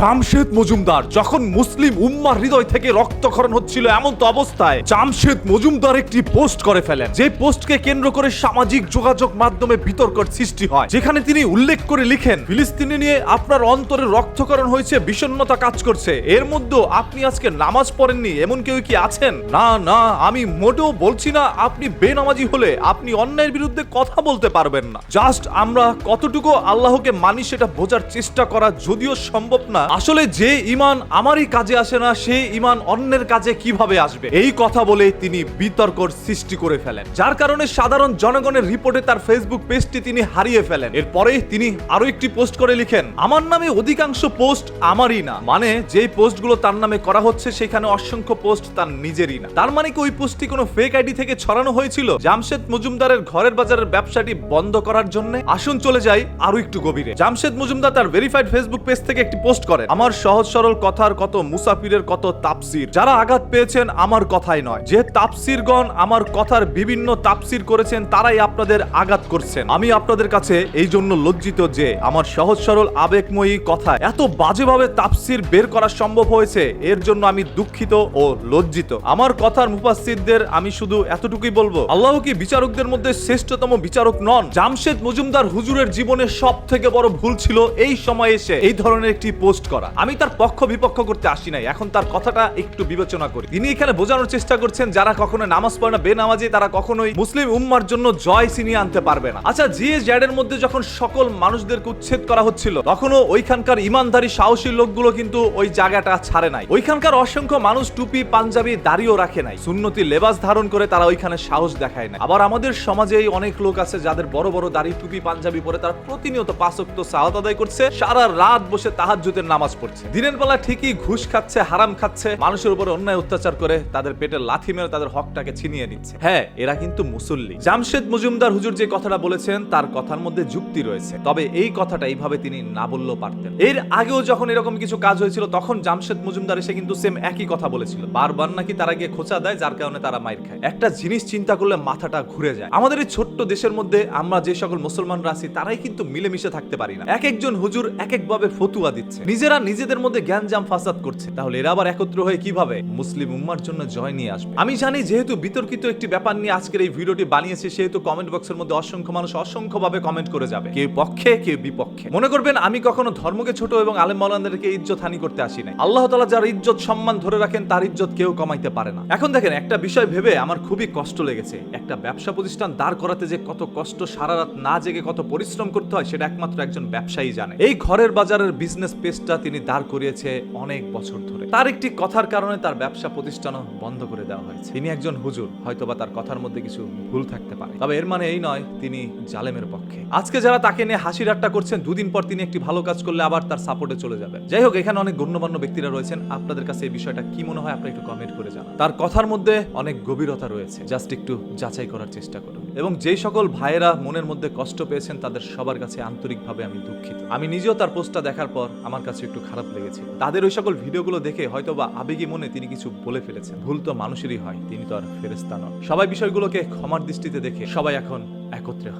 জামশেদ মজুমদার, যখন মুসলিম উম্মার হৃদয় থেকে রক্তক্ষরণ হচ্ছিল এমন তো অবস্থায়, জামশেদ মজুমদার একটি পোস্ট করে ফেলেন। যে পোস্টকে কেন্দ্র করে সামাজিক যোগাযোগ মাধ্যমে বিতর্কের সৃষ্টি হয়, যেখানে তিনি উল্লেখ করে লিখেন, ফিলিস্তিনি নিয়ে আপনার অন্তরে রক্তকরণ হয়েছে, বিষণ্ণতা কাজ করছে, এর মধ্যেও আপনি আজকে নামাজ পড়েননি, এমন কেউ কি আছেন? না না, আমি মোটেও বলছি না, আপনি বেনামাজি হলে আপনি অন্যায়ের বিরুদ্ধে কথা বলতে পারবেন না। জাস্ট আমরা কতটুকু আল্লাহকে মানি সেটা বোঝার চেষ্টা করা যদিও সম্ভব না আসলে যে ইমান আমারই কাজে আসে না, সে ইমান অন্যের কাজে কীভাবে আসবে? এই কথা বলে তিনি বিতর্কর সৃষ্টি করে ফেলেন। যার কারণে সাধারণ জনগণের রিপোর্টে তার ফেসবুক পেজটি তিনি হারিয়ে ফেলেন। এরপরে তিনি আরও একটি পোস্ট করে লিখেন, আমার নামে অধিকাংশ পোস্ট আমারই না। মানে যেই পোস্টগুলো তার নামে করা হচ্ছে, সেখানে অসংখ্য পোস্ট তার নিজেরই না। তার মানে কি ওই পোস্টটি কোনো ফেক আইডি থেকে ছড়ানো হয়েছিল? জামশেদ মজুমদারের ঘরের বাজারের ব্যবসাটি বন্ধ করার জন্য? আসুন চলে যাই আরও একটু গভীরে। জামশেদ মজুমদার তার ভেরিফাইড ফেসবুক পেজ থেকে একটি পোস্ট করেন। আমার সহজ সরল কথার কত মুসাফিরের কত তাপসির যারা আঘাত পেয়েছেন, আমার কথাই নয়। যে তাপসিরগণ আমার কথার বিভিন্ন তাপসির করেছেন, তারাই আপনাদের আঘাত করছেন। আমি আপনাদের কাছে এই জন্য লজ্জিত যে, আমার সহজ সরল, আবেগময়ী কথা এত বাজেভাবে তাপসির বের করা সম্ভব হয়েছে, এর জন্য আমি দুঃখিত ও লজ্জিত। আমার কথার মুফাসসিরদের আমি শুধু এতটুকুই বলব, আল্লাহ কি বিচারকদের মধ্যে শ্রেষ্ঠতম বিচারক নন? জামশেদ মজুমদার হুজুরের জীবনে সব থেকে বড় ভুল ছিল, এই সময় এসে এই ধরনের একটি পোস্ট করা। আমি তার পক্ষ বিপক্ষ করতে আসি নাই। এখন তার কথাটা একটু বিবেচনা করি। তিনি এখানে বোঝানোর চেষ্টা করছেন, যারা কখনো নামাজ পড়ে না, বেনামাজি, তারা কখনোই মুসলিম উম্মার জন্য জয় ছিনিয়ে আনতে পারবে না। আচ্ছা জিএস জ্যাডের মধ্যে যখন সকল মানুষদেরকে উচ্ছেদ করা হচ্ছিল, তখনও ওইখানকার ইমানদারি, সাহসী লোকগুলো কিন্তু ওই জায়গাটা ছাড়ে নাই। ওইখানকার অসংখ্য মানুষ টুপি, পাঞ্জাবি দাড়িও রাখে নাই। সুন্নতি লেবাস ধারণ করে তারা ওইখানে সাহস দেখায় না আবার আমাদের সমাজেই অনেক লোক আছে, যাদের বড় বড় দাড়ি, টুপি, পাঞ্জাবি পরে তারা প্রতিনিয়ত পাঁচক্ত সালাত আদায় করছে। সারা রাত বসে তাহাজ্জুদের নামাজ পড়ছে। দিনের বেলা ঠিকই ঘুষ খাচ্ছে, হারাম খাচ্ছে, মানুষের উপরে অন্যায় অত্যাচার করে তাদের পেটে লাথি মেরে তাদের হকটাকে ছিনিয়ে নিচ্ছে। হ্যাঁ এরা কিন্তু মুসল্লি। জামশেদ মজুমদার হুজুর যে কথাটা বলেছেন, তার কথার মধ্যে যুক্তি রয়েছে। তবে এই কথাটা এইভাবে তিনি না বললেও পারতেন। এর আগেও যখন এরকম কিছু কাজ হয়েছিল, তখন জামশেদ মজুমদার এসে কিন্তু সেম একই কথা বলেছিল। বারবার নাকি তারা গিয়ে খোঁচা দেয়, যার কারণে তারা মাইর খায়। একটা জিনিস চিন্তা করলে মাথাটা ঘুরে যায়। আমাদের এই ছোট্ট দেশের মধ্যে আমরা যে সকল মুসলমানরা আছি, তারাই কিন্তু মিলেমিশে থাকতে পারি না। এক একজন হুজুর এক একভাবে ফতুয়া দিচ্ছে। নিজেরা নিজেদের মধ্যে জ্ঞানজাম ফাসাদ করছে। তাহলে এরা আবার একত্র হয়ে কীভাবে? মুসলিম উম্মার জন্য জয় নিয়ে আসবে। আমি জানি যেহেতু বিতর্কিত একটি ব্যাপার নিয়ে আজকের এই ভিডিওটি বানিয়েছি, সেহেতু কমেন্ট বক্সের মধ্যে অসংখ্য মানুষ অসংখ্য ভাবে কমেন্ট করে যাবে। কেউ পক্ষে, কেউ বিপক্ষে। মনে করবেন, আমি কখনো ধর্মকে ছোট এবং আলেম মাওলানাদেরকে ইজ্জত হানি করতে আসি নাই। আল্লাহ তাআলা যার ইজ্জত সম্মান ধরে রাখেন, তার ইজ্জত কেউ কমাইতে পারে না। এখন দেখেন, একটা বিষয় ভেবে আমার খুবই কষ্ট লেগেছে। একটা ব্যবসা প্রতিষ্ঠান দাঁড় করাতে যে কত কষ্ট সারা রাত না জেগে কত পরিশ্রম করতে হয়, সেটা একমাত্র একজন ব্যবসায়ী জানে। এই ঘরের বাজারের বিজনেস পেজটা তিনি দাঁড় করিয়েছে অনেক বছর ধরে। তার একটি কথার কারণে তার ব্যবসা প্রতিষ্ঠানও বন্ধ করে দেওয়া হয়েছে। তিনি একজন হুজুর, হয়তোবা তার কথার মধ্যে কিছু ভুল থাকতে পারে। তবে এর মানে এই নয়, তিনি জালেমের পক্ষে। আজকে যারা তাকে নিয়ে হাসি ঠাট্টা করছেন, দুদিন পর তিনি একটি ভালো কাজ করলে আবার তার সাপোর্টে চলে যাবেন। যাই হোক, এখানে অনেক গণ্যমান্য ব্যক্তিরা রয়েছেন। আপনাদের কাছে এই বিষয়টা কি মনে হয় আপনি একটু কমেন্ট করে জানান। তার কথার মধ্যে অনেক গভীরতা রয়েছে। জাস্ট একটু যাচাই করার চেষ্টা করুন। এবং যেই সকল ভাইয়েরা মনের মধ্যে কষ্ট পেয়েছেন, তাদের সবার কাছে আন্তরিকভাবে আমি দুঃখিত। আমি নিজেও তার পোস্টটা দেখার পর আমার কাছে একটু খারাপ লেগেছে। তাদের ওই সকল ভিডিওগুলো দেখে হয়তো বা আবেগী মনে তিনি কিছু বলে ফেলেছেন। ভুল তো মানুষেরই হয়, তিনি তো আর ফেরেস্তা নন। সবাই বিষয়গুলোকে ক্ষমার দৃষ্টিতে দেখে সবাই এখন একত্রে হন।